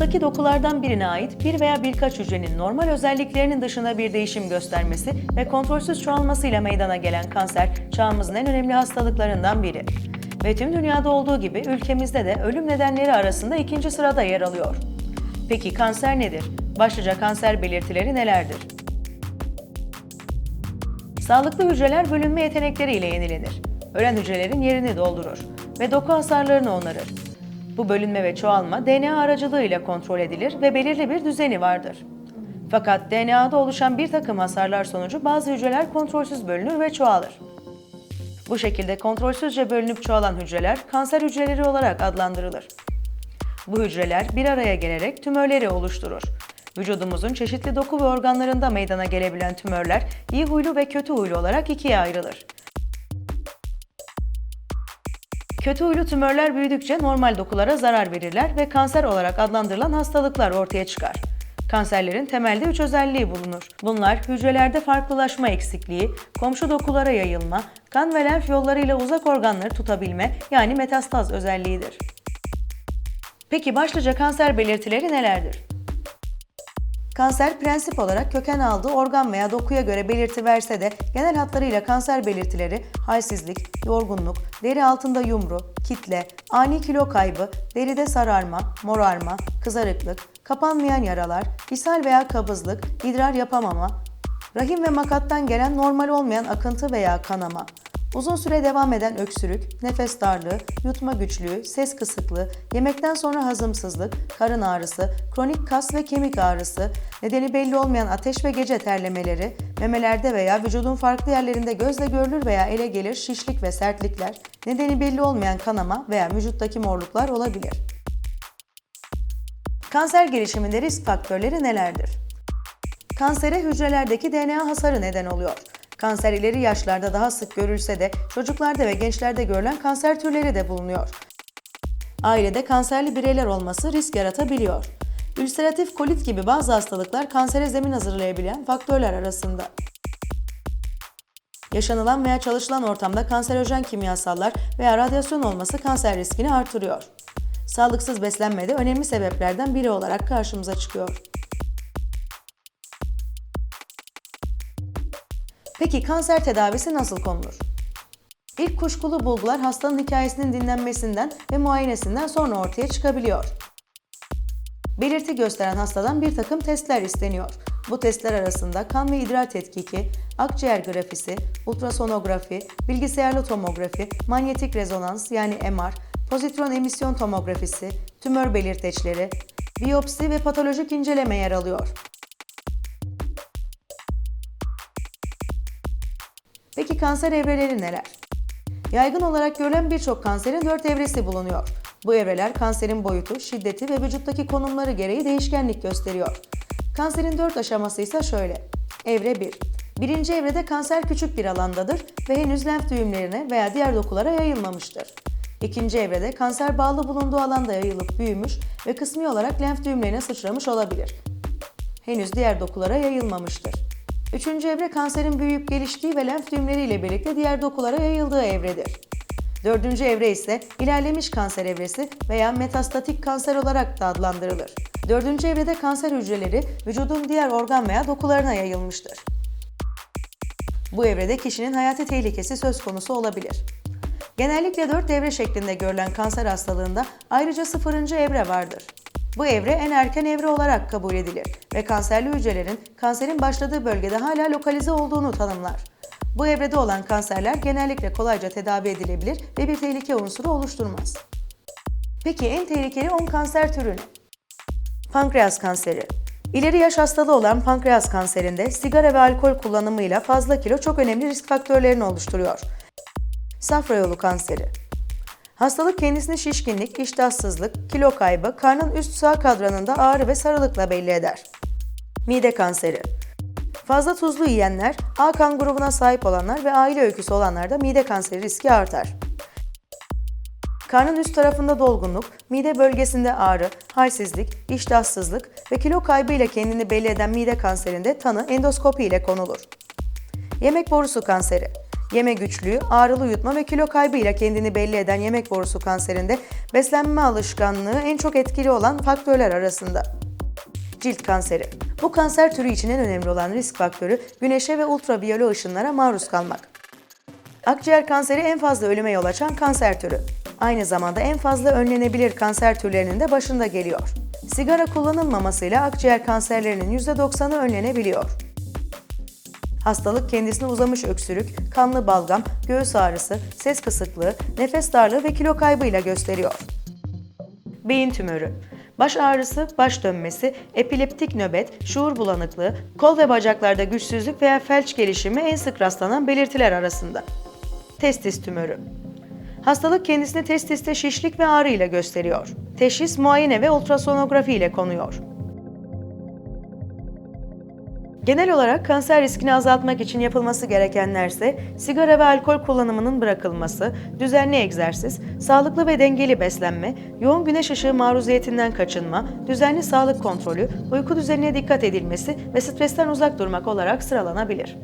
vücuttaki dokulardan birine ait bir veya birkaç hücrenin normal özelliklerinin dışında bir değişim göstermesi ve kontrolsüz çoğalmasıyla meydana gelen kanser çağımızın en önemli hastalıklarından biri. Ve tüm dünyada olduğu gibi ülkemizde de ölüm nedenleri arasında ikinci sırada yer alıyor. Peki kanser nedir? Başlıca kanser belirtileri nelerdir? Sağlıklı hücreler bölünme yetenekleriyle yenilenir. Ölen hücrelerin yerini doldurur ve doku hasarlarını onarır. Bu bölünme ve çoğalma DNA aracılığıyla kontrol edilir ve belirli bir düzeni vardır. Fakat DNA'da oluşan bir takım hasarlar sonucu bazı hücreler kontrolsüz bölünür ve çoğalır. Bu şekilde kontrolsüzce bölünüp çoğalan hücreler kanser hücreleri olarak adlandırılır. Bu hücreler bir araya gelerek tümörleri oluşturur. Vücudumuzun çeşitli doku ve organlarında meydana gelebilen tümörler iyi huylu ve kötü huylu olarak ikiye ayrılır. Kötü huylu tümörler büyüdükçe normal dokulara zarar verirler ve kanser olarak adlandırılan hastalıklar ortaya çıkar. Kanserlerin temelde üç özelliği bulunur. Bunlar hücrelerde farklılaşma eksikliği, komşu dokulara yayılma, kan ve lenf yollarıyla uzak organları tutabilme yani metastaz özelliğidir. Peki başlıca kanser belirtileri nelerdir? Kanser prensip olarak köken aldığı organ veya dokuya göre belirti verse de genel hatlarıyla kanser belirtileri halsizlik, yorgunluk, deri altında yumru, kitle, ani kilo kaybı, deride sararma, morarma, kızarıklık, kapanmayan yaralar, ishal veya kabızlık, idrar yapamama, rahim ve makattan gelen normal olmayan akıntı veya kanama, Uzun süre devam eden öksürük, nefes darlığı, yutma güçlüğü, ses kısıklığı, yemekten sonra hazımsızlık, karın ağrısı, kronik kas ve kemik ağrısı, nedeni belli olmayan ateş ve gece terlemeleri, memelerde veya vücudun farklı yerlerinde gözle görülür veya ele gelir şişlik ve sertlikler, nedeni belli olmayan kanama veya vücuttaki morluklar olabilir. Kanser gelişiminde risk faktörleri nelerdir? Kansere hücrelerdeki DNA hasarı neden oluyor. Kanser ileri yaşlarda daha sık görülse de çocuklarda ve gençlerde görülen kanser türleri de bulunuyor. Ailede kanserli bireyler olması risk yaratabiliyor. Ülseratif kolit gibi bazı hastalıklar kansere zemin hazırlayabilen faktörler arasında. Yaşanılan veya çalışılan ortamda kanserojen kimyasallar veya radyasyon olması kanser riskini artırıyor. Sağlıksız beslenme de önemli sebeplerden biri olarak karşımıza çıkıyor. Peki kanser tedavisi nasıl konulur? İlk kuşkulu bulgular hastanın hikayesinin dinlenmesinden ve muayenesinden sonra ortaya çıkabiliyor. Belirti gösteren hastadan bir takım testler isteniyor. Bu testler arasında kan ve idrar tetkiki, akciğer grafisi, ultrasonografi, bilgisayarlı tomografi, manyetik rezonans yani MR, pozitron emisyon tomografisi, tümör belirteçleri, biyopsi ve patolojik inceleme yer alıyor. Kanser evreleri neler? Yaygın olarak görülen birçok kanserin 4 evresi bulunuyor. Bu evreler kanserin boyutu, şiddeti ve vücuttaki konumları gereği değişkenlik gösteriyor. Kanserin 4 aşaması ise şöyle. Evre 1. Birinci evrede kanser küçük bir alandadır ve henüz lenf düğümlerine veya diğer dokulara yayılmamıştır. İkinci evrede kanser bağlı bulunduğu alanda yayılıp büyümüş ve kısmi olarak lenf düğümlerine sıçramış olabilir. Henüz diğer dokulara yayılmamıştır. Üçüncü evre kanserin büyüyüp geliştiği ve lenf düğümleriyle birlikte diğer dokulara yayıldığı evredir. Dördüncü evre ise ilerlemiş kanser evresi veya metastatik kanser olarak da adlandırılır. Dördüncü evrede kanser hücreleri vücudun diğer organ veya dokularına yayılmıştır. Bu evrede kişinin hayati tehlikesi söz konusu olabilir. Genellikle 4 evre şeklinde görülen kanser hastalığında ayrıca 0. evre vardır. Bu evre en erken evre olarak kabul edilir ve kanserli hücrelerin kanserin başladığı bölgede hala lokalize olduğunu tanımlar. Bu evrede olan kanserler genellikle kolayca tedavi edilebilir ve bir tehlike unsuru oluşturmaz. Peki en tehlikeli 10 kanser türü ne? Pankreas kanseri. İleri yaş hastalığı olan pankreas kanserinde sigara ve alkol kullanımıyla fazla kilo çok önemli risk faktörlerini oluşturuyor. Safra yolu kanseri. Hastalık kendisini şişkinlik, iştahsızlık, kilo kaybı, karnın üst sağ kadranında ağrı ve sarılıkla belli eder. Mide kanseri. Fazla tuzlu yiyenler, A kan grubuna sahip olanlar ve aile öyküsü olanlarda mide kanseri riski artar. Karnın üst tarafında dolgunluk, mide bölgesinde ağrı, halsizlik, iştahsızlık ve kilo kaybı ile kendini belli eden mide kanserinde tanı endoskopi ile konulur. Yemek borusu kanseri. Yeme güçlüğü, ağrılı yutma ve kilo kaybıyla kendini belli eden yemek borusu kanserinde beslenme alışkanlığı en çok etkili olan faktörler arasında. Cilt kanseri. Bu kanser türü için en önemli olan risk faktörü güneşe ve ultraviyole ışınlara maruz kalmak. Akciğer kanseri en fazla ölüme yol açan kanser türü. Aynı zamanda en fazla önlenebilir kanser türlerinin de başında geliyor. Sigara kullanılmamasıyla akciğer kanserlerinin %90'ı önlenebiliyor. Hastalık kendisine uzamış öksürük, kanlı balgam, göğüs ağrısı, ses kısıklığı, nefes darlığı ve kilo kaybıyla gösteriyor. Beyin tümörü. Baş ağrısı, baş dönmesi, epileptik nöbet, şuur bulanıklığı, kol ve bacaklarda güçsüzlük veya felç gelişimi en sık rastlanan belirtiler arasında. Testis tümörü. Hastalık kendisini testiste şişlik ve ağrı ile gösteriyor. Teşhis muayene ve ultrasonografi ile konuyor. Genel olarak kanser riskini azaltmak için yapılması gerekenlerse sigara ve alkol kullanımının bırakılması, düzenli egzersiz, sağlıklı ve dengeli beslenme, yoğun güneş ışığı maruziyetinden kaçınma, düzenli sağlık kontrolü, uyku düzenine dikkat edilmesi ve stresten uzak durmak olarak sıralanabilir.